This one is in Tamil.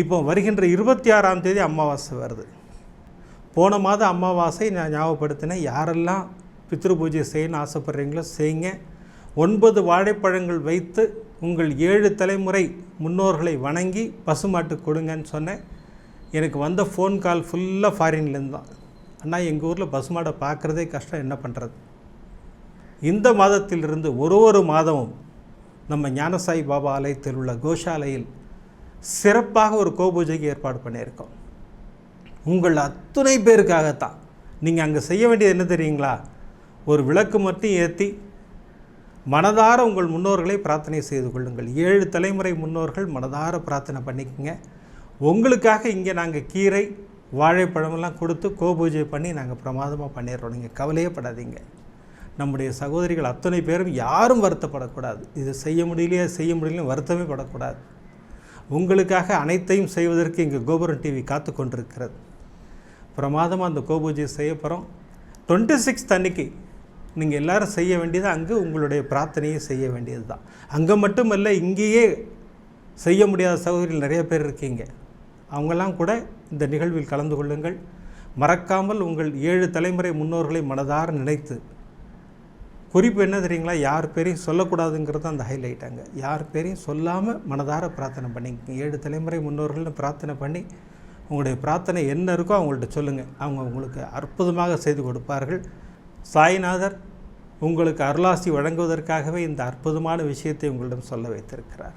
இப்போ வருகின்ற இருபத்தி ஆறாம் தேதி அமாவாசை வருது. போன மாதம் அமாவாசை நான் ஞாபகப்படுத்தினேன் யாரெல்லாம் பித்ரு பூஜை செய்யணும்னு ஆசைப்பட்றீங்களோ செய்யுங்க ஒன்பது வாழைப்பழங்கள் வைத்து உங்கள் ஏழு தலைமுறை முன்னோர்களை வணங்கி பசுமாட்டு கொடுங்கன்னு சொன்னேன். எனக்கு வந்த ஃபோன் கால் ஃபுல்லாக ஃபாரின்லேருந்து தான். அண்ணா எங்கள் ஊரில் பசுமாடை பார்க்குறதே கஷ்டம் என்ன பண்ணுறது இந்த மாதத்திலிருந்து ஒரு ஒரு மாதமும் நம்ம ஞானசாய் பாபா ஆலயத்தில் உள்ள கோஷாலையில் சிறப்பாக ஒரு கோபூஜைக்கு ஏற்பாடு பண்ணியிருக்கோம். உங்கள் அத்துணை பேருக்காகத்தான். நீங்கள் அங்கே செய்ய வேண்டியது என்ன தெரியுங்களா? ஒரு விளக்கு மட்டும் ஏற்றி மனதார உங்கள் முன்னோர்களை பிரார்த்தனை செய்து கொள்ளுங்கள். ஏழு தலைமுறை முன்னோர்கள் மனதார பிரார்த்தனை பண்ணிக்கோங்க. உங்களுக்காக இங்கே நாங்கள் கீரை வாழைப்பழமெல்லாம் கொடுத்து கோபூஜை பண்ணி நாங்கள் பிரமாதமாக பண்ணிடுறோம். நீங்கள் கவலையே படாதீங்க நம்முடைய சகோதரிகள் அத்தனை பேரும் யாரும் வருத்தப்படக்கூடாது. இது செய்ய முடியலையே செய்ய முடியலன்னு வருத்தமே படக்கூடாது. உங்களுக்காக அனைத்தையும் செய்வதற்கு இங்கே கோபுரம் டிவி காத்து கொண்டிருக்கிறது. பிரமாதமாக அந்த கோபூஜை செய்ய போகிறோம் டுவெண்ட்டி சிக்ஸ்த் அன்னைக்கு நீங்கள் எல்லோரும் செய்ய வேண்டியது அங்கே உங்களுடைய பிரார்த்தனையை செய்ய வேண்டியது தான். அங்கே மட்டுமல்ல இங்கேயே செய்ய முடியாத சகோதரிகள் நிறைய பேர் இருக்கீங்க. அவங்கெல்லாம் கூட இந்த நிகழ்வில் கலந்து கொள்ளுங்கள். மறக்காமல் உங்கள் ஏழு தலைமுறை முன்னோர்களை மனதார நினைத்து குறிப்பு என்ன தெரியுங்களா? யார் பேரையும் சொல்லக்கூடாதுங்கிறது அந்த ஹைலைட் அங்கே. யார் பேரையும் சொல்லாமல் மனதார பிரார்த்தனை பண்ணிக்கோங்க ஏழு தலைமுறை முன்னோர்கள்னு பிரார்த்தனை பண்ணி உங்களுடைய பிரார்த்தனை என்ன இருக்கோ அவங்கள்ட்ட சொல்லுங்கள் அவங்க உங்களுக்கு அற்புதமாக செய்து கொடுப்பார்கள். சாய்நாதர் உங்களுக்கு அருளாசி வழங்குவதற்காகவே இந்த அற்புதமான விஷயத்தை உங்களிடம் சொல்ல வைத்திருக்கிறார்.